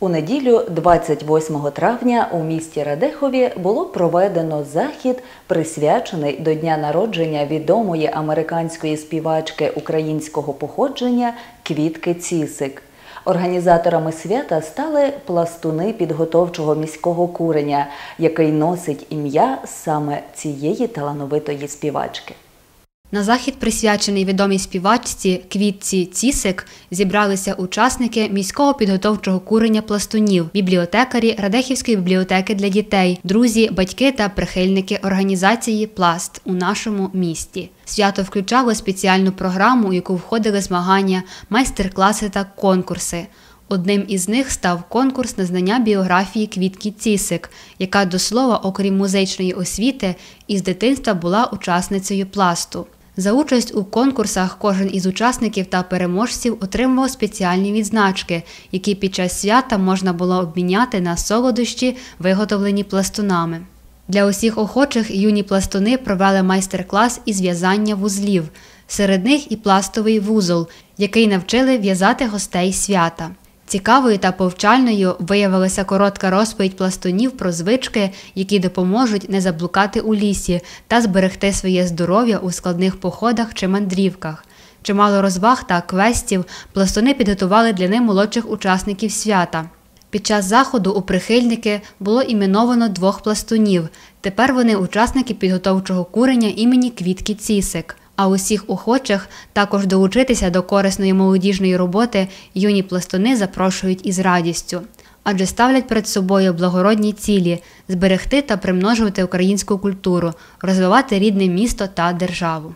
У неділю, 28 травня, у місті Радехові було проведено захід, присвячений до дня народження відомої американської співачки українського походження Квітки Цісик. Організаторами свята стали пластуни підготовчого міського куреня, який носить ім'я саме цієї талановитої співачки. На захід, присвячений відомій співачці Квітці Цісик, зібралися учасники міського підготовчого курення пластунів, бібліотекарі Радехівської бібліотеки для дітей, друзі, батьки та прихильники організації Пласт у нашому місті. Свято включало спеціальну програму, у яку входили змагання, майстер-класи та конкурси. Одним із них став конкурс на знання біографії Квітки Цісик, яка до слова, окрім музичної освіти, із дитинства була учасницею пласту. За участь у конкурсах кожен із учасників та переможців отримував спеціальні відзначки, які під час свята можна було обміняти на солодощі, виготовлені пластунами. Для усіх охочих юні пластуни провели майстер-клас із в'язання вузлів. Серед них і пластовий вузол, який навчили в'язати гостей свята. Цікавою та повчальною виявилася коротка розповідь пластунів про звички, які допоможуть не заблукати у лісі та зберегти своє здоров'я у складних походах чи мандрівках. Чимало розваг та квестів пластуни підготували для них молодших учасників свята. Під час заходу у прихильники було іменовано двох пластунів. Тепер вони учасники підготовчого курення імені Квітки Цісик. А усіх охочих також долучитися до корисної молодіжної роботи юні пластуни запрошують із радістю, адже ставлять перед собою благородні цілі зберегти та примножувати українську культуру, розвивати рідне місто та державу.